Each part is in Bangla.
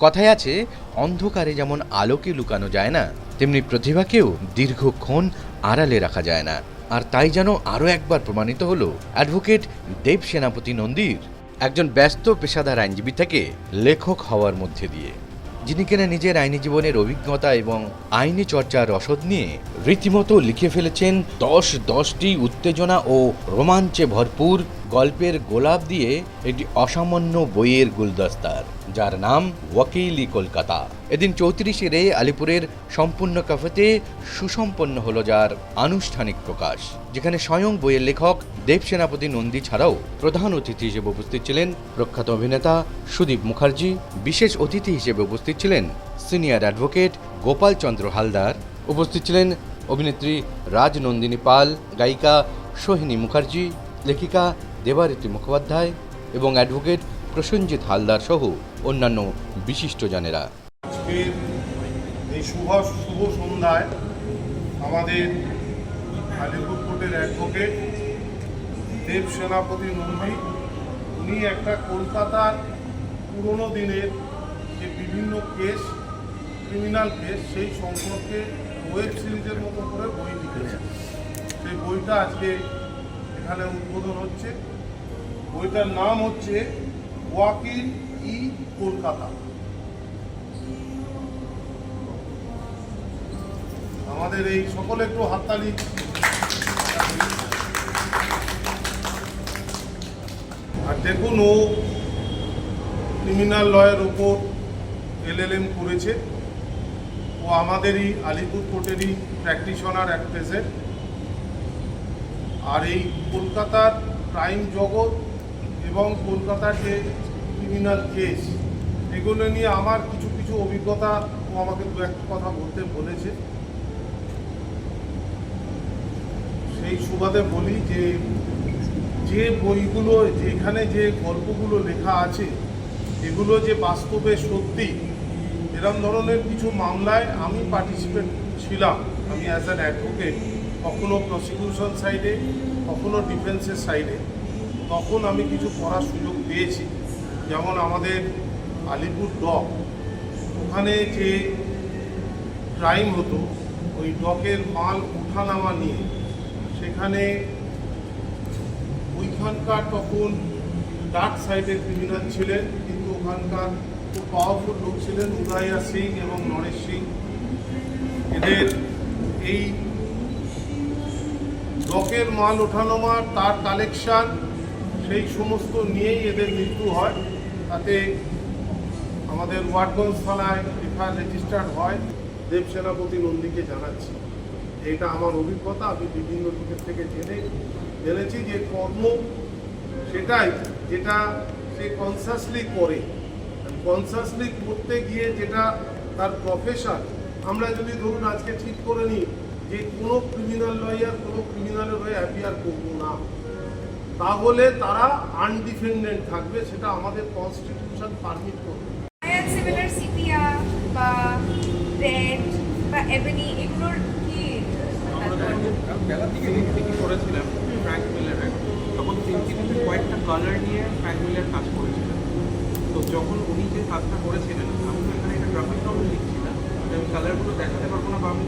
কথায় আছে, অন্ধকারে যেমন আলোকে লুকানো যায় না, তেমনি প্রতিভাকেও দীর্ঘক্ষণ আড়ালে রাখা যায় না। আর তাই যেন আরও একবার প্রমাণিত হলো অ্যাডভোকেট দেব সেনাপতি নন্দীর, একজন ব্যস্ত পেশাদার আইনজীবী থেকে লেখক হওয়ার মধ্যে দিয়ে। যিনি কিনা নিজের আইনি জীবনের অভিজ্ঞতা এবং আইনি চর্চার রসদ নিয়ে রীতিমতো লিখে ফেলেছেন দশ দশটি উত্তেজনা ও রোমাঞ্চে ভরপুর গল্পের গোলাপ দিয়ে একটি অসামান্য বইয়ের গুলদস্তার, যার নাম ওয়াকিলি কলকাতা। এদিন চৌত্রিশে রে আলিপুরের সম্পূর্ণ কাফেতে সুসম্পন্ন হলো যার আনুষ্ঠানিক প্রকাশ, যেখানে স্বয়ং বইয়ের লেখক দেব সেনাপতি নন্দী ছাড়াও প্রধান অতিথি হিসেবে উপস্থিত ছিলেন প্রখ্যাত অভিনেতা সুদীপ মুখার্জি, বিশেষ অতিথি হিসেবে উপস্থিত ছিলেন সিনিয়র অ্যাডভোকেট গোপাল চন্দ্র হালদার, উপস্থিত ছিলেন অভিনেত্রী রাজনন্দিনী পাল, গায়িকা সোহিনী মুখার্জি, লেখিকা দেবারতী মুখোপাধ্যায় এবং অ্যাডভোকেট প্রসেনজিৎ হালদার সহ অন্যান্য বিশিষ্টজনেরা আজকের এই শুভ শুভ সন্ধ্যায় আমাদের আলিপুর কোর্টের অ্যাডভোকেট দেব সেনাপতি নন্দী উনি একটা কলকাতার পুরনো দিনের যে বিভিন্ন কেস, ক্রিমিনাল কেস, সেই সম্পর্কে ওয়েব সিরিজের মতো করে বই লিখেছেন। সেই বইটা আজকে এখানে উদ্বোধন হচ্ছে। বইটার নাম হচ্ছে ওয়াকিল ই কলকাতা। আমাদের এই সকলে একটু হাততালি। আর দেখুন ও ক্রিমিনাল লয়ের ওপর এলএলএম করেছে। ও আমাদেরই আলিপুর কোর্টেরই প্র্যাকটিশনার এক আর এই কলকাতার ক্রাইম জগৎ এবং কলকাতার যে ক্রিমিনাল কেস এগুলো নিয়ে আমার কিছু কিছু অভিজ্ঞতা ও আমাকে দু একটা কথা বলতে বলেছে। সেই সুবাদে বলি যে যে বইগুলো, যেখানে যে গল্পগুলো লেখা আছে, এগুলো যে বাস্তবে সত্যি, এরম ধরনের কিছু মামলায় আমি পার্টিসিপেট ছিলাম। আমি অ্যাজ অ্যান অ্যাডভোকেট কখনো প্রসিকিউশন সাইডে কখনো ডিফেন্সের সাইডে তখন আমি কিছু পড়ার সুযোগ পেয়েছি। যেমন আমাদের আলিপুর ডক, ওখানে যে ক্রাইম হতো, ওই ডকের মাল ওঠানামা নিয়ে, সেখানে ওইখানকার তখন ডার্ক সাইডের ক্রিমিনাল ছিলেন, কিন্তু ওখানকার খুব পাওয়ারফুল লোক ছিলেন উদয়া সিং এবং নরেশ সিং। এদের এই ডকের মাল ওঠানামা তার কালেকশন সেই সমস্ত নিয়েই এদের মৃত্যু হয়। তাতে আমাদের ওয়ার্ডগঞ্জ থানায় এফআইআর রেজিস্টার্ড হয়। দেব সেনাপতি নন্দীকে জানাচ্ছি। এটা আমার অভিজ্ঞতা, আমি বিভিন্ন দিকের থেকে জেনে জেনেছি যে কর্ম সেটাই, যেটা সে কনসাসলি করে। কনসাসলি করতে গিয়ে যেটা তার প্রফেশন আমরা যদি ধরুন আজকে ঠিক করে নিই যে কোনো ক্রিমিনাল লয়ার কোনো ক্রিমিনালের হয়ে অ্যাপিয়ার করব না। তাহলে তারা আনডিফেন্ডেন্ট থাকবে সেটা আমাদের কনস্টিটিউশন পারমিট করবে। আয়ান সিমিলার সিপিয়া বা রেড বা এবেনি এগুলোর কি বেলা থেকে দেখতে কি করেছিলাম ফ্র্যাঙ্ক মিলারের তখন কয়েকটা কালার নিয়ে ফ্র্যাঙ্ক মিলার কাজ করেছিলেন তো যখন উনি যে কাজটা করেছিলেন আমি তো এখানে একটা গ্রাফিক নভেল লিখছিলাম আমি কালারগুলো দেখাতে পারব না বা আমি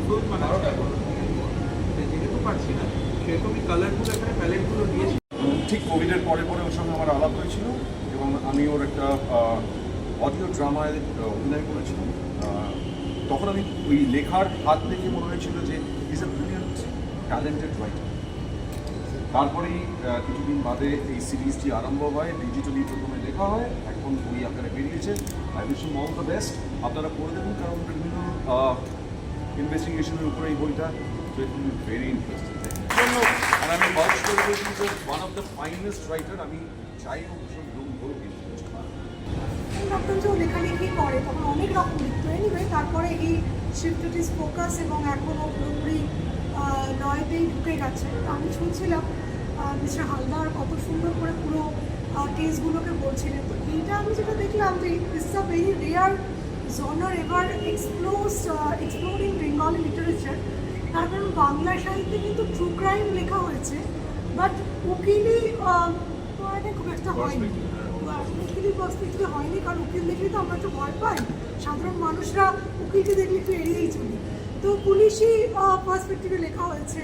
যেহেতু পারছি না আমি কালারগুলো এখানে প্যালেটগুলো দিয়েছি। ঠিক কোভিডের পরে পরে ওর সঙ্গে আমার আলাপ হয়েছিল এবং আমি ওর একটা অডিও ড্রামায় অভিনয় করেছিলাম। তখন আমি ওই লেখার হাত দেখে মনে হয়েছিল যে is a brilliant talented writer তারপরেই কিছুদিন বাদে এই সিরিজটি আরম্ভ হয় ডিজিটালি প্রথমে লেখা হয় এখন বই আকারে বেরিয়েছে। I wish all the best আপনারা পড়ে দেবেন কারণ বিভিন্ন ইনভেস্টিগেশনের উপরে এই বইটা so it will very interesting আর আমি বাউচ করে বলছি যে one of the finest writer আমি চাই ও ভীষণ রুম হোক তখন যে ও লেখালেখি করে, তখন অনেক রকম লিখতো। এনিওয়ে তারপরে এই শিফটেড ইজ ফোকাস এবং এখনও পুরোপুরি নয়তেই ঢুকে গেছে। আমি শুনছিলাম মিস্টার হালদার কত সুন্দর করে পুরো টেস্টগুলোকে বলছিলেন। তো এইটা আমি যেটা দেখলাম যে it's a very rare genre এবার explores explore in Bengali literature তার কারণ বাংলা সাহিত্যে কিন্তু ট্রু ক্রাইম লেখা হয়েছে। বাট উকিলি খুব একটা হয়নি। উকিলি উকিলের হয়নি, কারণ উকিল দেখলে তো আমরা একটু ভয় পাই। সাধারণ মানুষরা উকিলকে দেখলে একটু এড়িয়েই চলি। তো পুলিশি পার্সপেক্টিভে লেখা হয়েছে।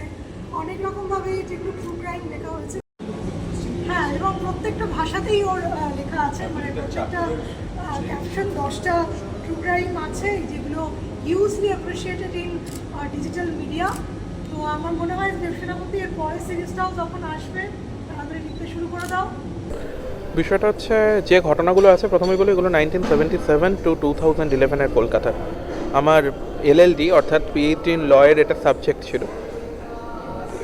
অনেক রকমভাবে যেগুলো ট্রু ক্রাইম লেখা হয়েছে। হ্যাঁ এবং প্রত্যেকটা ভাষাতেই ওর লেখা আছে। মানে প্রত্যেকটা ক্যাপশন দশটা ট্রু ক্রাইম আছে যেগুলো hugely appreciated in digital media আমার মনে হয় এর পরের সিরিজটাও যখন আসবে, তাড়াতাড়ি লিখতে শুরু করে দাও। বিষয়টা হচ্ছে, যে ঘটনাগুলো আছে, প্রথমেই বলি, এগুলো nineteen seventy seven to two thousand ইলেভেনের কলকাতা। আমার এলএলডি অর্থাৎ পিএইচডি ইন লয়ের এটা সাবজেক্ট ছিল।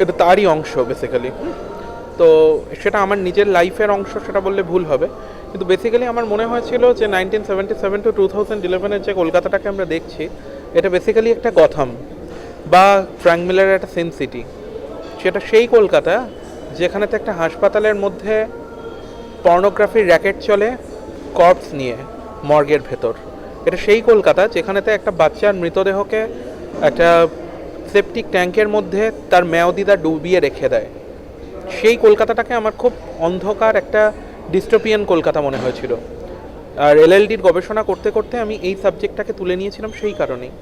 এটা তারই অংশ বেসিক্যালি তো সেটা আমার নিজের লাইফের অংশ, সেটা বললে ভুল হবে। কিন্তু বেসিক্যালি আমার মনে হয়েছিল যে nineteen seventy seven to two thousand ইলেভেনের যে কলকাতাটাকে আমরা দেখছি, এটা বেসিক্যালি একটা গথম। বা ফ্র্যাঙ্ক মিলারের একটা সেন সিটি সেটা সেই কলকাতা যেখানেতে একটা হাসপাতালের মধ্যে পর্নোগ্রাফির র্যাকেট চলে কর্পস নিয়ে, মর্গের ভেতর। এটা সেই কলকাতা যেখানেতে একটা বাচ্চার মৃতদেহকে একটা সেপটিক ট্যাঙ্কের মধ্যে তার মেয়দিদা ডুবিয়ে রেখে দেয়। সেই কলকাতাটাকে আমার খুব অন্ধকার একটা ডিস্টোপিয়ান কলকাতা মনে হয়েছিল। আর এলএলডির গবেষণা করতে করতে আমি এই সাবজেক্টটাকে তুলে নিয়েছিলাম সেই কারণেই।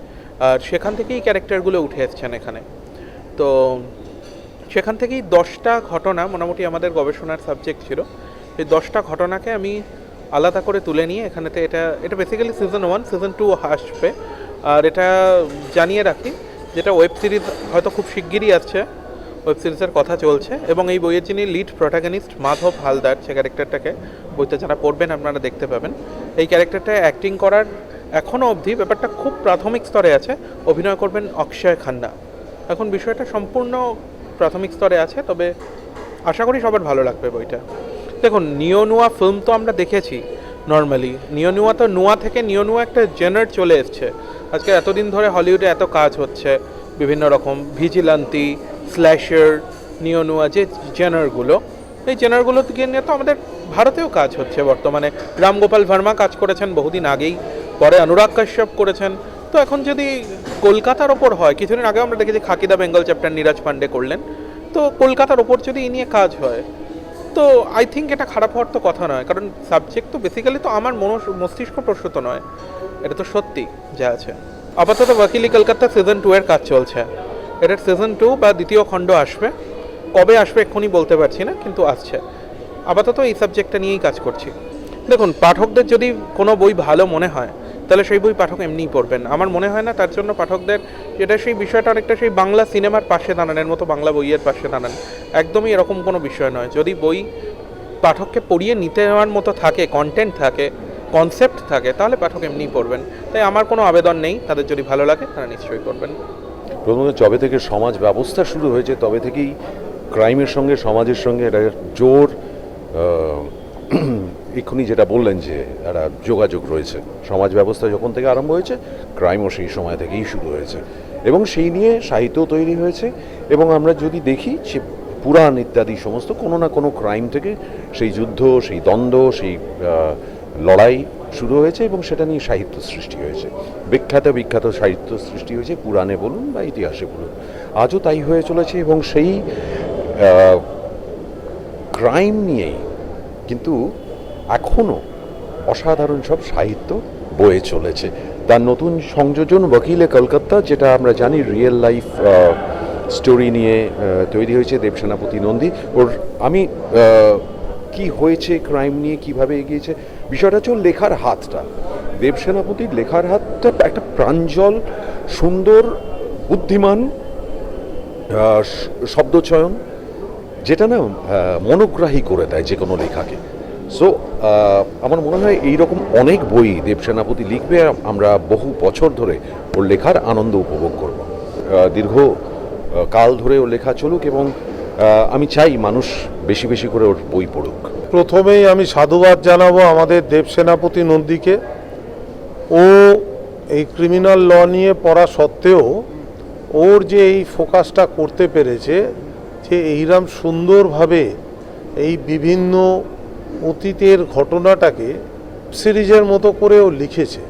আর সেখান থেকেই ক্যারেক্টারগুলো উঠে এসছেন এখানে। তো সেখান থেকেই দশটা ঘটনা মোটামুটি আমাদের গবেষণার সাবজেক্ট ছিল। সেই দশটা ঘটনাকে আমি আলাদা করে তুলে নিয়ে এখানেতে এটা এটা basically season one season two আসবে। আর এটা জানিয়ে রাখি, যেটা ওয়েব সিরিজ হয়তো খুব শিগগিরই আসছে ওয়েব সিরিজের কথা চলছে এবং এই বইয়ের যিনি লিড প্রোটাগনিস্ট মাধব হালদার, সে ক্যারেক্টারটাকে বইতে যারা পড়বেন আপনারা দেখতে পাবেন। এই ক্যারেক্টারটা অ্যাক্টিং করার এখনও অবধি ব্যাপারটা খুব প্রাথমিক স্তরে আছে। অভিনয় করবেন অক্ষয় খান্না। এখন বিষয়টা সম্পূর্ণ প্রাথমিক স্তরে আছে, তবে আশা করি সবার ভালো লাগবে বইটা। দেখুন নিও নুয়া ফিল্ম তো আমরা দেখেছি নর্মালি নিও নুয়া তো নুয়া থেকে নিও নুয়া একটা জেনার চলে এসছে। আজকে এতদিন ধরে হলিউডে এত কাজ হচ্ছে, বিভিন্ন রকম ভিজিলান্তি স্ল্যাশার নিও নুয়া যে জেনারগুলো এই জেনারগুলো থেকে নিয়ে তো আমাদের ভারতেও কাজ হচ্ছে বর্তমানে। রামগোপাল ভার্মা কাজ করেছেন বহুদিন আগেই। পরে অনুরাগ কাশ্যপ করেছেন। তো এখন যদি কলকাতার ওপর হয়, কিছুদিন আগে আমরা দেখেছি খাকিদা বেঙ্গল চ্যাপ্টার নীরাজ পান্ডে করলেন। তো কলকাতার ওপর যদি এই নিয়ে কাজ হয়, তো আই থিঙ্ক এটা খারাপ হওয়ার তো কথা নয়, কারণ সাবজেক্ট তো বেসিক্যালি তো আমার মন মস্তিষ্ক প্রসূত নয়। এটা তো সত্যি যা আছে। আপাতত ওয়াকিলি কলকাতা সিজন টু এর কাজ চলছে। এটার সিজন টু বা দ্বিতীয় খণ্ড আসবে। কবে আসবে এক্ষুনি বলতে পারছি না, কিন্তু আসছে। আপাতত এই সাবজেক্টটা নিয়েই কাজ করছি। দেখুন, পাঠকদের যদি কোনো বই ভালো মনে হয় তাহলে সেই বই পাঠক এমনিই পড়বেন। আমার মনে হয় না তার জন্য পাঠকদের এটা সেই বিষয়টা অনেকটা সেই বাংলা সিনেমার পাশে দাঁড়ানোর মতো বাংলা বইয়ের পাশে দাঁড়ান। একদমই এরকম কোনো বিষয় নয়। যদি বই পাঠককে পড়িয়ে নিতে নেওয়ার মতো থাকে কন্টেন্ট থাকে কনসেপ্ট থাকে, তাহলে পাঠক এমনিই পড়বেন। তাই আমার কোনো আবেদন নেই। তাদের যদি ভালো লাগে, তারা নিশ্চয়ই পড়বেন। প্রথমত যবে থেকে সমাজ ব্যবস্থা শুরু হয়েছে। তবে থেকেই ক্রাইমের সঙ্গে, সমাজের সঙ্গে একটা জোর এক্ষুনি যেটা বললেন যে একটা যোগাযোগ রয়েছে। সমাজ ব্যবস্থা যখন থেকে আরম্ভ হয়েছে ক্রাইমও সেই সময় থেকেই শুরু হয়েছে। এবং সেই নিয়ে সাহিত্য তৈরি হয়েছে এবং আমরা যদি দেখি সে পুরাণ ইত্যাদি সমস্ত, কোনো না কোনো ক্রাইম থেকে সেই যুদ্ধ, সেই দ্বন্দ্ব, সেই লড়াই শুরু হয়েছে এবং সেটা নিয়ে সাহিত্য সৃষ্টি হয়েছে। বিখ্যাত বিখ্যাত সাহিত্য সৃষ্টি হয়েছে, পুরাণে বলুন বা ইতিহাসে বলুন। আজও তাই হয়ে চলেছে এবং সেই ক্রাইম নিয়েই কিন্তু এখনও অসাধারণ সব সাহিত্য বয়ে চলেছে। তার নতুন সংযোজন বকিলে কলকাতা, যেটা আমরা জানি রিয়েল লাইফ স্টোরি নিয়ে তৈরি হয়েছে দেবসেনাপতি নন্দী। ওর, আমি কি হয়েছে ক্রাইম নিয়ে কীভাবে এগিয়েছে, বিষয়টা হচ্ছে লেখার হাতটা। দেবসেনাপতির লেখার হাতটা একটা প্রাঞ্জল, সুন্দর, বুদ্ধিমান শব্দচয়ন যেটা না মনোগ্রাহী করে দেয় যে কোনো লেখাকে। সো আমার মনে হয় এইরকম অনেক বই দেবসেনাপতি লিখবে আমরা বহু বছর ধরে ওর লেখার আনন্দ উপভোগ করব। দীর্ঘ কাল ধরে ওর লেখা চলুক এবং আমি চাই মানুষ বেশি বেশি করে ওর বই পড়ুক। প্রথমেই আমি সাধুবাদ জানাব আমাদের দেবসেনাপতি নন্দীকে। ও এই ক্রিমিনাল ল নিয়ে পড়া সত্ত্বেও ওর যে এই ফোকাসটা করতে পেরেছে যে এইরকম সুন্দরভাবে এই বিভিন্ন অতীতের ঘটনাটাকে সিরিজের মতো করে ও লিখেছে।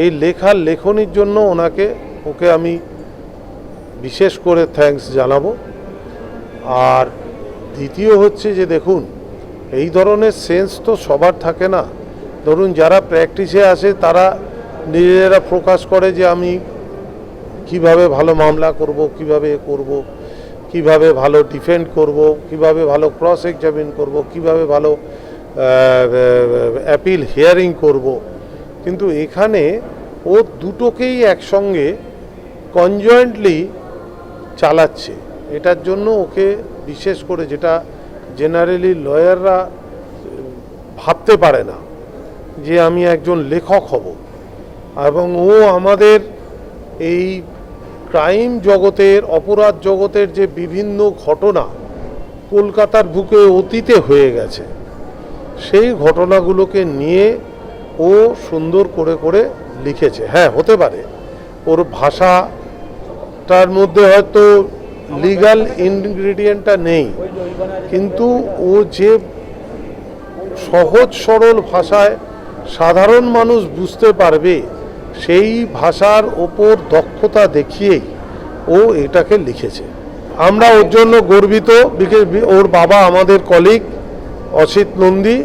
এই লেখার লেখনির জন্য ওনাকে, ওকে আমি বিশেষ করে থ্যাঙ্কস জানাব। আর দ্বিতীয় হচ্ছে যে দেখুন, এই ধরনের সেন্স তো সবার থাকে না। ধরুন যারা প্র্যাকটিসে আসে, তারা নিজেরা প্রকাশ করে যে আমি কীভাবে ভালো মামলা করব, কীভাবে করব। কীভাবে ভালো ডিফেন্ড করব, কীভাবে ভালো ক্রস এক্সামিন করব, কীভাবে ভালো অ্যাপিল হিয়ারিং করব। কিন্তু এখানে ও দুটোকেই একসঙ্গে কনজয়েন্টলি চালাচ্ছে। এটার জন্য ওকে বিশেষ করে যেটা জেনারেলি লয়াররা ভাবতে পারে না, যে আমি একজন লেখক হব। এবং ও আমাদের এই ক্রাইম জগতের, অপরাধ জগতের যে বিভিন্ন ঘটনা কলকাতার বুকে অতীতে হয়ে গেছে, সেই ঘটনাগুলোকে নিয়ে ও সুন্দর করে করে লিখেছে। হ্যাঁ হতে পারে। ওর ভাষাটার মধ্যে হয়তো লিগাল ইনগ্রিডিয়েন্টটা নেই, কিন্তু ও যে সহজ সরল ভাষায় সাধারণ মানুষ বুঝতে পারবে সেই ভাষার ওপর দক্ষতা দেখিয়েই ও এটাকে লিখেছে। আমরা ওর জন্য গর্বিত ওর বাবা আমাদের কলিগ অসিত নন্দী,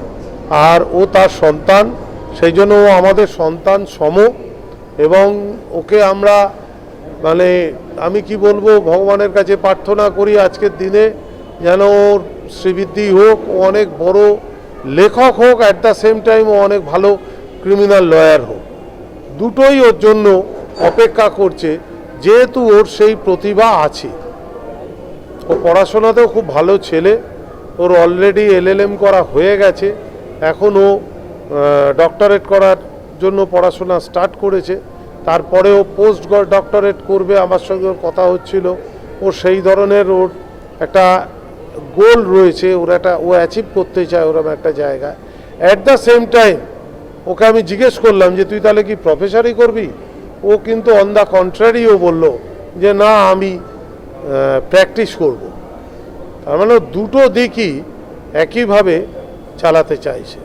আর ও তার সন্তান। সেই জন্য ও আমাদের সন্তান সম, এবং ওকে আমরা মানে আমি কি বলব, ভগবানের কাছে প্রার্থনা করি আজকের দিনে, যেন ওর শ্রীবৃদ্ধি হোক, ও অনেক বড় লেখক হোক অ্যাট দ্য সেম টাইম ও অনেক ভালো ক্রিমিনাল লয়ার হোক। দুটোই ওর জন্য অপেক্ষা করছে, যেহেতু ওর সেই প্রতিভা আছে। ও পড়াশোনাতেও খুব ভালো ছেলে, ওর অলরেডি এলএলএম করা হয়ে গেছে, এখন ও ডক্টরেট করার জন্য পড়াশোনা স্টার্ট করেছে, তারপরে ও পোস্ট ডক্টরেট করবে, আমার সঙ্গে ওর কথা হচ্ছিল। ও সেই ধরনের ওর একটা গোল রয়েছে, ওর একটা, ও অ্যাচিভ করতে চায় ওরকম একটা জায়গা at the same time okay আমি জিজ্ঞেস করলাম যে, তুই তাহলে কি প্রফেসরই করবি? ও কিন্তু অন দ্য কন্ট্রারিও বলল যে, না, আমি প্র্যাকটিস করব। তার মানে দুটো দিকই একইভাবে চালাতে চাইছে।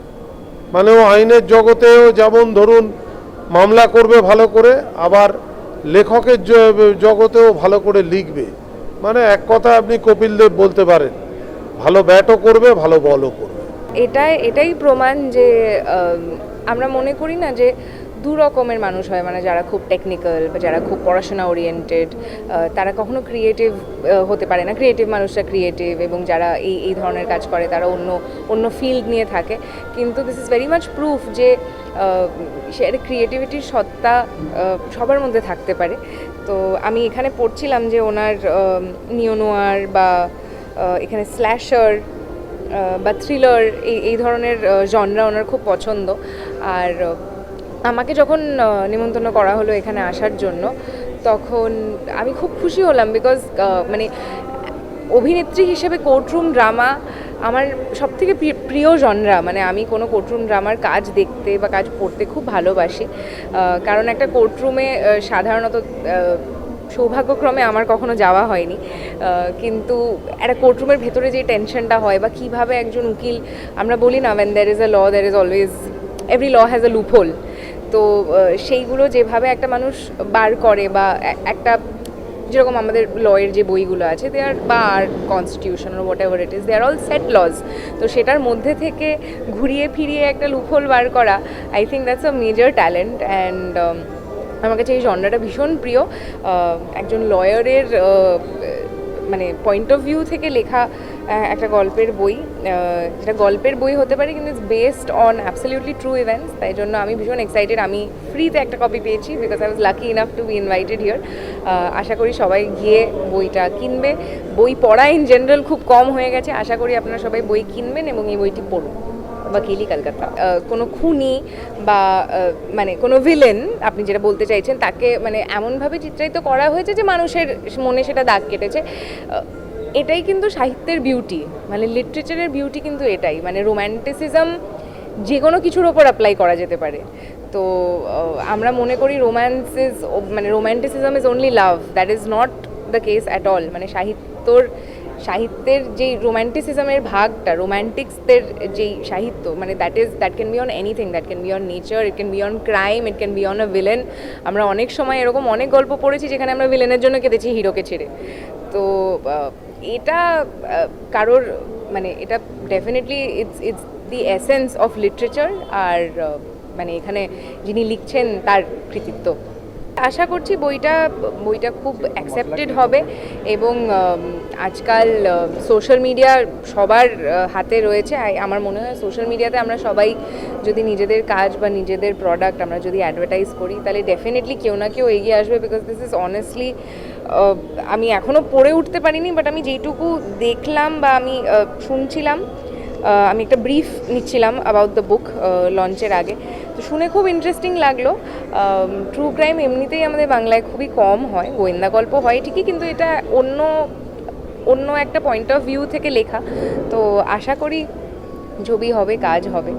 মানে ও আইনের জগতেও যেমন ধরুন মামলা করবে ভালো করে, আবার লেখকের জগতেও ভালো করে লিখবে। মানে এক কথা আপনি কপিল দেব বলতে পারেন, ভালো ব্যাটও করবে, ভালো বলও করবে। এটাই এটাই প্রমাণ যে আমরা মনে করি না যে দু রকমের মানুষ হয় মানে যারা খুব টেকনিক্যাল বা যারা খুব পড়াশোনা ওরিয়েন্টেড তারা কখনো ক্রিয়েটিভ হতে পারে না। ক্রিয়েটিভ মানুষরা ক্রিয়েটিভ এবং যারা এই এই ধরনের কাজ করে, তারা অন্য অন্য ফিল্ড নিয়ে থাকে। কিন্তু this is very much proof যে সে ক্রিয়েটিভিটির সত্তা সবার মধ্যে থাকতে পারে। তো আমি এখানে পড়ছিলাম যে ওনার নিওনোয়ার বা এখানে স্ল্যাশার বা থ্রিলার এই এই ধরনের জনরা ওনার খুব পছন্দ। আর আমাকে যখন নিমন্ত্রণ করা হলো এখানে আসার জন্য, তখন আমি খুব খুশি হলাম বিকজ মানে অভিনেত্রী হিসেবে কোর্টরুম ড্রামা আমার সবথেকে প্রি- প্রিয় জনরা মানে আমি কোনো কোর্টরুম ড্রামার কাজ দেখতে বা কাজ পড়তে খুব ভালোবাসি। কারণ একটা কোর্টরুমে সাধারণত সৌভাগ্যক্রমে আমার কখনো যাওয়া হয়নি। কিন্তু একটা কোর্টরুমের ভেতরে যে টেনশনটা হয় বা কীভাবে একজন উকিল, আমরা বলি না when there is a law there is always every law has a loophole তো সেইগুলো যেভাবে একটা মানুষ বার করে বা একটা, যেরকম আমাদের লয়ের যে বইগুলো আছে দে আর বা our constitution whatever it is they are all set laws তো সেটার মধ্যে থেকে ঘুরিয়ে ফিরিয়ে একটা লুপহোল বার করা I think that's a major talent and আমার কাছে এই জনরাটা ভীষণ প্রিয় একজন লয়ারের মানে পয়েন্ট অফ ভিউ থেকে লেখা একটা গল্পের বই যেটা গল্পের বই হতে পারে কিন্তু it's based on absolutely true events তাই জন্য আমি ভীষণ এক্সাইটেড আমি ফ্রিতে একটা কপি পেয়েছি because I was lucky enough to be invited here আশা করি সবাই গিয়ে বইটা কিনবে। বই পড়া ইন জেনারেল খুব কম হয়ে গেছে, আশা করি আপনারা সবাই বই কিনবেন এবং এই বইটি পড়ুন। ওয়াকিলি কলকাতা কোনো খুনি বা মানে কোনো ভিলেন আপনি যেটা বলতে চাইছেন, তাকে মানে এমনভাবে চিত্রায়িত করা হয়েছে যে মানুষের মনে সেটা দাগ কেটেছে। এটাই কিন্তু সাহিত্যের বিউটি মানে লিটারেচারের বিউটি কিন্তু এটাই। মানে রোম্যান্টিসিজম যে কোনো কিছুর ওপর অ্যাপ্লাই করা যেতে পারে। তো আমরা মনে করি রোম্যান্স ইজ মানে romanticism is only love that is not the case at all মানে সাহিত্যর সাহিত্যের যেই রোম্যান্টিসিজমের ভাগটা রোম্যান্টিক্সদের যেই সাহিত্য মানে that is that can be on anything that can be on nature it can be on crime it can be on a villain আমরা অনেক সময় এরকম অনেক গল্প পড়েছি যেখানে আমরা ভিলেনের জন্য কেঁদেছি, হিরোকে ছেড়ে। তো এটা কারোর মানে এটা definitely it's it's the essence of literature আর মানে এখানে যিনি লিখছেন তার কৃতিত্ব। আশা করছি বইটা বইটা খুব অ্যাকসেপ্টেড হবে এবং আজকাল সোশ্যাল মিডিয়া সবার হাতে রয়েছে। আমার মনে হয় সোশ্যাল মিডিয়াতে আমরা সবাই যদি নিজেদের কাজ বা নিজেদের প্রোডাক্ট আমরা যদি অ্যাডভার্টাইজ করি, তাহলে ডেফিনেটলি কেউ না কেউ এগিয়ে আসবে বিকজ দিস ইজ অনেস্টলি আমি এখনও পড়ে উঠতে পারিনি বাট আমি যেইটুকু দেখলাম বা আমি শুনছিলাম আমি একটা ব্রিফ নিচ্ছিলাম অ্যাবাউট দ্য বুক লঞ্চের আগে। তো শুনে খুব ইন্টারেস্টিং লাগল। ট্রু ক্রাইম এমনিতেই আমাদের বাংলায় খুবই কম হয়, গোয়েন্দা গল্প হয় ঠিকই, কিন্তু এটা অন্য অন্য একটা পয়েন্ট অফ ভিউ থেকে লেখা। তো আশা করি ছবি হবে, কাজ হবে।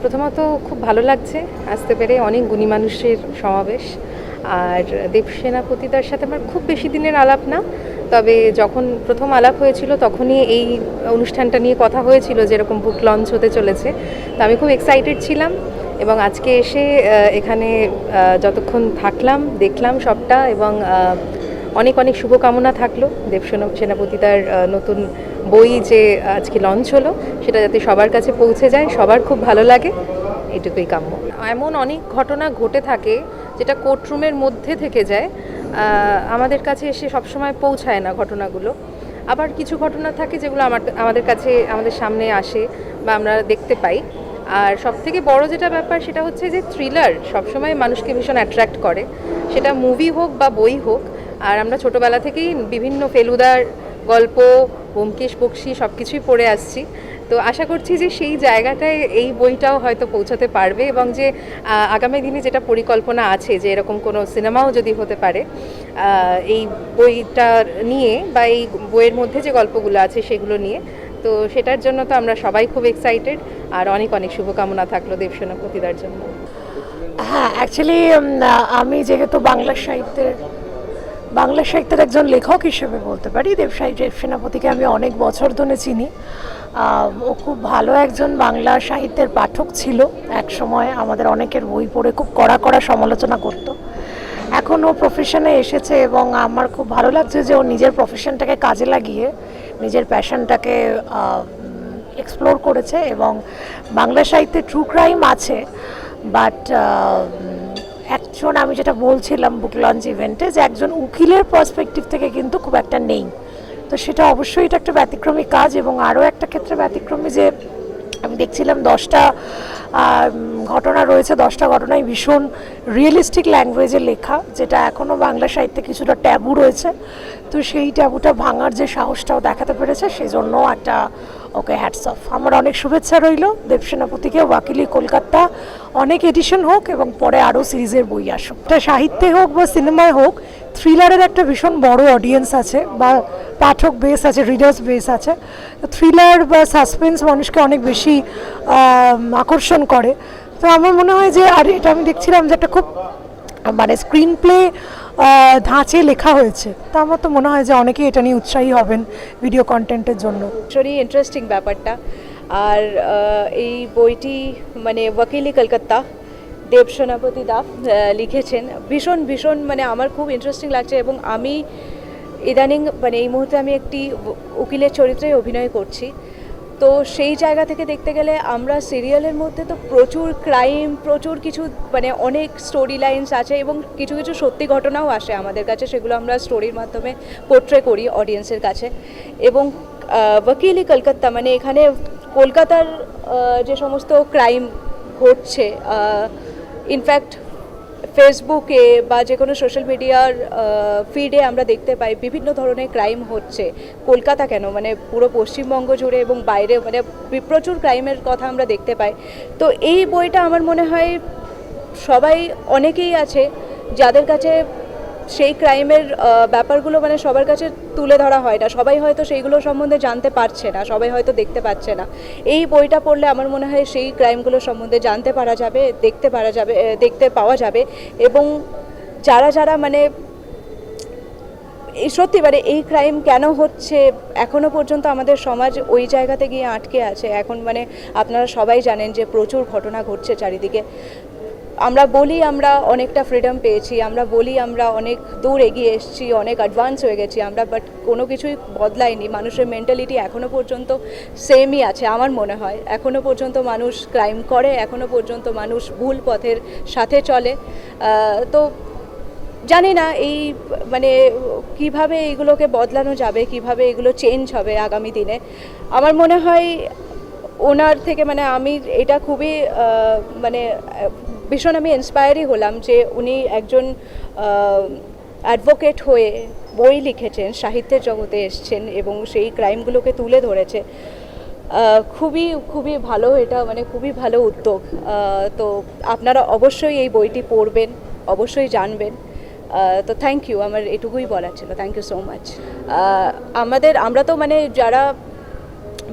প্রথমত খুব ভালো লাগছে, আসতে পেরে অনেক গুণী মানুষের সমাবেশ। আর দেব সেনাপতিদার সাথে আমার খুব বেশি দিনের আলাপ না। তবে যখন প্রথম আলাপ হয়েছিল তখনই এই অনুষ্ঠানটা নিয়ে কথা হয়েছিল যেরকম বুক লঞ্চ হতে চলেছে। তো আমি খুব এক্সাইটেড ছিলাম এবং আজকে এসে এখানে যতক্ষণ থাকলাম, দেখলাম সবটা এবং অনেক অনেক শুভকামনা থাকল। দেব সেনাপতি তার নতুন বই যে আজকে লঞ্চ হলো, সেটা যাতে সবার কাছে পৌঁছে যায়, সবার খুব ভালো লাগে, এটুকুই কাম্য। এমন অনেক ঘটনা ঘটে থাকে যেটা কোর্টরুমের মধ্যে থেকে যায় আমাদের কাছে এসে সবসময় পৌঁছায় না ঘটনাগুলো। আবার কিছু ঘটনা থাকে যেগুলো আমার আমাদের কাছে, আমাদের সামনে আসে বা আমরা দেখতে পাই। আর সব থেকে বড় যেটা ব্যাপার সেটা হচ্ছে যে থ্রিলার সবসময় মানুষকে ভীষণ অ্যাট্রাক্ট করে। সেটা মুভি হোক বা বই হোক, আর আমরা ছোটোবেলা থেকেই বিভিন্ন ফেলুদার গল্প, ব্যোমকেশ বক্সি সব কিছুই পড়ে আসছি। তো আশা করছি যে সেই জায়গাটায় এই বইটাও হয়তো পৌঁছাতে পারবে এবং যে আগামী দিনে যেটা পরিকল্পনা আছে যে এরকম কোনো সিনেমাও যদি হতে পারে এই বইটা নিয়ে বা এই বইয়ের মধ্যে যে গল্পগুলো আছে সেগুলো নিয়ে, তো সেটার জন্য তো আমরা সবাই খুব এক্সাইটেড আর অনেক অনেক শুভকামনা থাকল দেবসেনাপতিদার জন্য। হ্যাঁ অ্যাকচুয়ালি আমি যেহেতু বাংলা সাহিত্যের বাংলা সাহিত্যের একজন লেখক হিসেবে বলতে পারি দেব সেনাপতিকে আমি অনেক বছর ধরে চিনি। ও খুব ভালো একজন বাংলা সাহিত্যের পাঠক ছিল। এক সময় আমাদের অনেকের বই পড়ে খুব কড়া কড়া সমালোচনা করতো। এখন ও প্রফেশনে এসেছে এবং আমার খুব ভালো লাগছে যে ও নিজের প্রফেশনটাকে কাজে লাগিয়ে নিজের প্যাশনটাকে এক্সপ্লোর করেছে এবং বাংলা সাহিত্যে ট্রু ক্রাইম আছে বাট একজন আমি যেটা বলছিলাম বুক লঞ্চ ইভেন্টে যে একজন উকিলের পার্সপেক্টিভ থেকে কিন্তু খুব একটা নেই। তো সেটা অবশ্যই এটা একটা ব্যতিক্রমী কাজ এবং আরও একটা ক্ষেত্রে ব্যতিক্রমী যে আমি দেখছিলাম দশটা ঘটনা রয়েছে, দশটা ঘটনায় ভীষণ রিয়েলিস্টিক ল্যাঙ্গুয়েজে লেখা, যেটা এখনও বাংলা সাহিত্যে কিছুটা ট্যাবু রয়েছে। তো সেই ট্যাবুটা ভাঙার যে সাহসটাও দেখাতে পেরেছে, সেজন্য একটা ওকে হ্যাটস অফ আমার অনেক শুভেচ্ছা রইল। দেবসেনাপতিকে ওয়াকিলি কলকাতা। অনেক এডিশন হোক এবং পরে আরও সিরিজের বই আসুক। এটা সাহিত্যে হোক বা সিনেমায় হোক থ্রিলারের একটা ভীষণ বড় অডিয়েন্স আছে বা পাঠক বেস আছে রিডার্স বেস আছে। থ্রিলার বা সাসপেন্স মানুষকে অনেক বেশি আকর্ষণ করে। তো আমার মনে হয় যে, আর এটা আমি দেখছিলাম যে একটা খুব মানে স্ক্রিন প্লে ধাঁচে লেখা হয়েছে। তা আমার তো মনে হয় যে অনেকেই এটা নিয়ে উৎসাহী হবেন ভিডিও কন্টেন্টের জন্য। ভীষণই ইন্টারেস্টিং ব্যাপারটা। আর এই বইটি মানে ওয়াকিলি কলকাতা দেব সেনাপতি দা লিখেছেন। ভীষণ ভীষণ মানে আমার খুব ইন্টারেস্টিং লাগছে এবং আমি ইদানিং মানে এই মুহূর্তে আমি একটি উকিলের চরিত্রে অভিনয় করছি। তো সেই জায়গা থেকে দেখতে গেলে আমরা সিরিয়ালের মধ্যে তো প্রচুর ক্রাইম প্রচুর কিছু মানে অনেক স্টোরি লাইন্স আছে এবং কিছু কিছু সত্যি ঘটনাও আসে আমাদের কাছে, সেগুলো আমরা স্টোরির মাধ্যমে পোট্রে করি অডিয়েন্সের কাছে। এবং ওয়াকিলি কলকাতা মানে এখানে কলকাতার যে সমস্ত ক্রাইম ঘটছে ইনফ্যাক্ট ফেসবুকে বা যে কোনো সোশ্যাল মিডিয়ার ফিডে আমরা দেখতে পাই বিভিন্ন ধরনের ক্রাইম হচ্ছে। কলকাতা কেন? মানে পুরো পশ্চিমবঙ্গ জুড়ে এবং বাইরে মানে প্রচুর ক্রাইমের কথা আমরা দেখতে পাই। তো এই বইটা আমার মনে হয় সবাই অনেকেই আছে যাদের কাছে সেই ক্রাইমের ব্যাপারগুলো মানে সবার কাছে তুলে ধরা হয় না। সবাই হয়তো সেইগুলো সম্বন্ধে জানতে পারছে না, সবাই হয়তো দেখতে পাচ্ছে না। এই বইটা পড়লে আমার মনে হয় সেই ক্রাইমগুলো সম্বন্ধে জানতে পারা যাবে, দেখতে পারা যাবে দেখতে পাওয়া যাবে। এবং যারা যারা মানে সত্যি মানে এই ক্রাইম কেন হচ্ছে, এখনও পর্যন্ত আমাদের সমাজ ওই জায়গাতে গিয়ে আটকে আছে। এখন মানে আপনারা সবাই জানেন যে প্রচুর ঘটনা ঘটছে চারিদিকে। আমরা বলি আমরা অনেকটা ফ্রিডম পেয়েছি, আমরা বলি আমরা অনেক দূর এগিয়ে এসেছি, অনেক অ্যাডভান্স হয়ে গেছি আমরা বাট কোনো কিছুই বদলায়নি। মানুষের মেন্টালিটি এখনও পর্যন্ত সেমই আছে আমার মনে হয়। এখনও পর্যন্ত মানুষ ক্রাইম করে এখনও পর্যন্ত মানুষ ভুল পথের সাথে চলে। তো জানি না এই মানে কীভাবে এগুলোকে বদলানো যাবে, কীভাবে এগুলো চেঞ্জ হবে আগামী দিনে। আমার মনে হয় ওনার থেকে মানে আমি এটা খুবই মানে ভীষণ আমি ইন্সপায়ারই হলাম যে উনি একজন অ্যাডভোকেট হয়ে বই লিখেছেন, সাহিত্যের জগতে এসছেন এবং সেই ক্রাইমগুলোকে তুলে ধরেছে। খুবই খুবই ভালো এটা মানে খুবই ভালো উদ্যোগ। তো আপনারা অবশ্যই এই বইটি পড়বেন, অবশ্যই জানবেন। তো থ্যাংক ইউ আমার এটুকুই বলার ছিল। থ্যাংক ইউ সো মাচ আমাদের, আমরা তো মানে যারা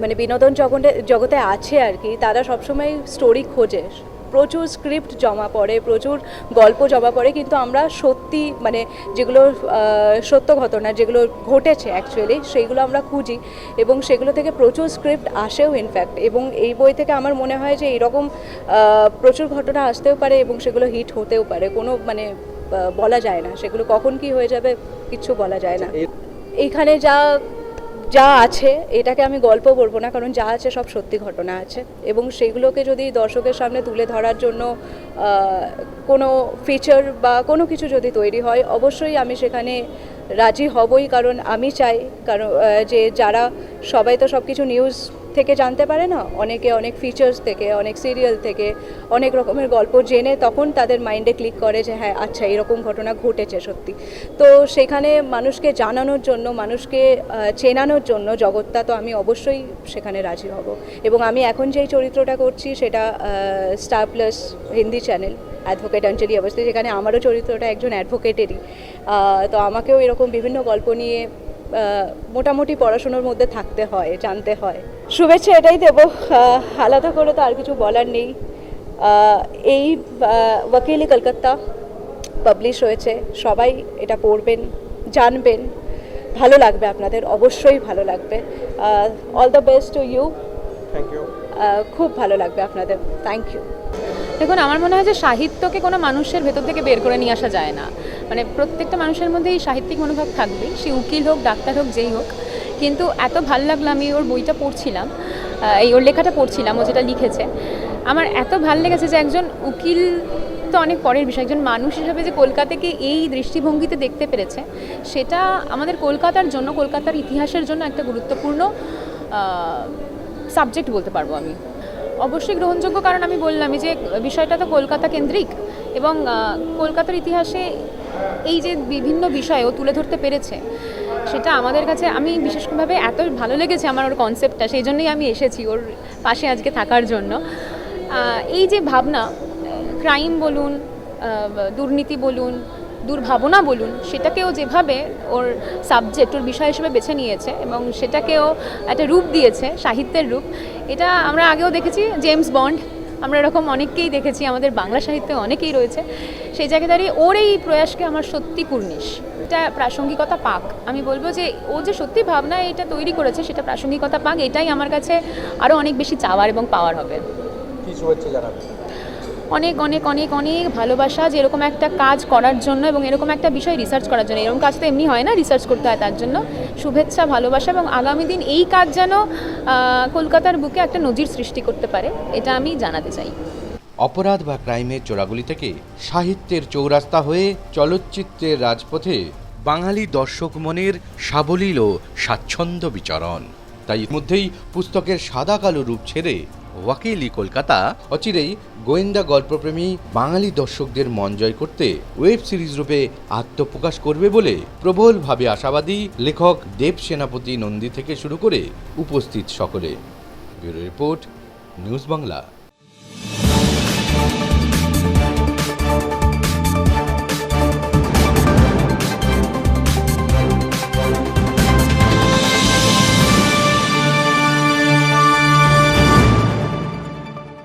মানে বিনোদন জগতে জগতে আছে আর কি, তারা সবসময় স্টোরি খোঁজে। প্রচুর স্ক্রিপ্ট জমা পড়ে প্রচুর গল্প জমা পড়ে কিন্তু আমরা সত্যি মানে যেগুলো সত্য ঘটনা যেগুলো ঘটেছে অ্যাকচুয়ালি সেইগুলো আমরা খুঁজি এবং সেগুলো থেকে প্রচুর স্ক্রিপ্ট আসেও ইনফ্যাক্ট এবং এই বই থেকে আমার মনে হয় যে এরকম প্রচুর ঘটনা আসতেও পারে এবং সেগুলো হিট হতেও পারে। কোনো মানে বলা যায় না। সেগুলো কখন কি হয়ে যাবে কিছু বলা যায় না। এইখানে যা যা আছে, এটাকে আমি গল্প বলব না, কারণ যা আছে সব সত্যি ঘটনা আছে। এবং সেগুলোকে যদি দর্শকের সামনে তুলে ধরার জন্য কোনো ফিচার বা কোনো কিছু যদি তৈরি হয়, অবশ্যই আমি সেখানে রাজি হবই, কারণ আমি চাই, কারণ যে যারা সবাই তো সব কিছু নিউজ থেকে জানতে পারে না? অনেকে অনেক ফিচার্স থেকে, অনেক সিরিয়াল থেকে, অনেক রকমের গল্প জেনে তখন তাদের মাইন্ডে ক্লিক করে যে হ্যাঁ আচ্ছা এরকম ঘটনা ঘটেছে সত্যি। তো সেখানে মানুষকে জানানোর জন্য, মানুষকে চেনানোর জন্য জগৎটা তো আমি অবশ্যই সেখানে রাজি হব। এবং আমি এখন যেই চরিত্রটা করছি সেটা Star Plus Hindi channel advocate Anjali Awasthi যেখানে আমারও চরিত্রটা একজন অ্যাডভোকেটেরই তো আমাকেও এরকম বিভিন্ন গল্প নিয়ে মোটামুটি পড়াশোনার মধ্যে থাকতে হয় জানতে হয়। শুভেচ্ছা এটাই দেব। আলাদা করে তো আর কিছু বলার নেই। এই ওয়াকিলি কলকাতা পাবলিশ হয়েছে। সবাই এটা পড়বেন জানবেন। ভালো লাগবে আপনাদের অবশ্যই ভালো লাগবে। All the best to you খুব ভালো লাগবে আপনাদের। থ্যাংক ইউ দেখুন, আমার মনে হয় যে সাহিত্যকে কোনো মানুষের ভেতর থেকে বের করে নিয়ে আসা যায় না। মানে প্রত্যেকটা মানুষের মধ্যে এই সাহিত্যিক মনোভাব থাকবেই, সে উকিল হোক, ডাক্তার হোক, যেই হোক। কিন্তু এত ভালো লাগল, আমি ওর বইটা পড়ছিলাম এই ওর লেখাটা পড়ছিলাম, ও যেটা লিখেছে। আমার এত ভালো লেগেছে যে একজন উকিল তো অনেক পরের বিষয়, একজন মানুষ হিসাবে যে কলকাতাকে এই দৃষ্টিভঙ্গিতে দেখতে পেরেছে, সেটা আমাদের কলকাতার জন্য, কলকাতার ইতিহাসের জন্য একটা গুরুত্বপূর্ণ সাবজেক্ট বলতে পারব আমি। অবশ্যই গ্রহণযোগ্য, কারণ আমি বললামই যে বিষয়টা তো কলকাতা কেন্দ্রিক এবং কলকাতার ইতিহাসে এই যে বিভিন্ন বিষয় ও তুলে ধরতে পেরেছে, সেটা আমাদের কাছে, আমি বিশেষভাবে এত ভালো লেগেছে আমার ওর কনসেপ্টটা সেই জন্যই আমি এসেছি ওর পাশে আজকে থাকার জন্য। এই যে ভাবনা ক্রাইম বলুন দুর্নীতি বলুন দুর্ভাবনা বলুন, সেটাকেও যেভাবে ওর সাবজেক্ট ওর বিষয় হিসেবে বেছে নিয়েছে এবং সেটাকেও একটা রূপ দিয়েছে, সাহিত্যের রূপ, এটা আমরা আগেও দেখেছি জেমস বন্ড আমরা এরকম অনেককেই দেখেছি, আমাদের বাংলা সাহিত্যে অনেকেই রয়েছে, সেই জায়গায় দাঁড়িয়ে ওর এই প্রয়াসকে আমার সত্যি কুর্নিশ। এটা প্রাসঙ্গিকতা পাক। আমি বলব যে ও যে সত্যি ভাবনা এটা তৈরি করেছে, সেটা প্রাসঙ্গিকতা পাক, এটাই আমার কাছে আরও অনেক বেশি চাওয়ার এবং পাওয়ার হবে। কি শুভেচ্ছা জানাবেন? অনেক অনেক অনেক অনেক ভালোবাসা যে এরকম একটা কাজ করার জন্য এবং এরকম একটা বিষয় রিসার্চ করার জন্য। এরকম কাজ তো এমনি হয় না রিসার্চ করতে হয় তার জন্য। শুভেচ্ছা, ভালোবাসা এবং আগামী দিন এই কাজ যেন কলকাতার বুকে একটা নজির সৃষ্টি করতে পারে, এটা আমি জানাতে চাই। অপরাধ বা ক্রাইমের চোরাগুলি থেকে সাহিত্যের চৌরাস্তা হয়ে চলচ্চিত্রের রাজপথে বাঙালি দর্শক মনের সাবলীল ও স্বাচ্ছন্দ্য বিচরণ। তাই মধ্যেই পুস্তকের সাদা কালো রূপ ছেড়ে ওয়াকিলি কলকাতা, অচিরেই গোয়েন্দা গল্পপ্রেমী বাঙালি দর্শকদের মন জয় করতে ওয়েব সিরিজ রূপে আত্মপ্রকাশ করবে বলে প্রবলভাবে আশাবাদী লেখক দেব সেনাপতি নন্দী থেকে শুরু করে উপস্থিত সকলে। Bureau report, news Bangla.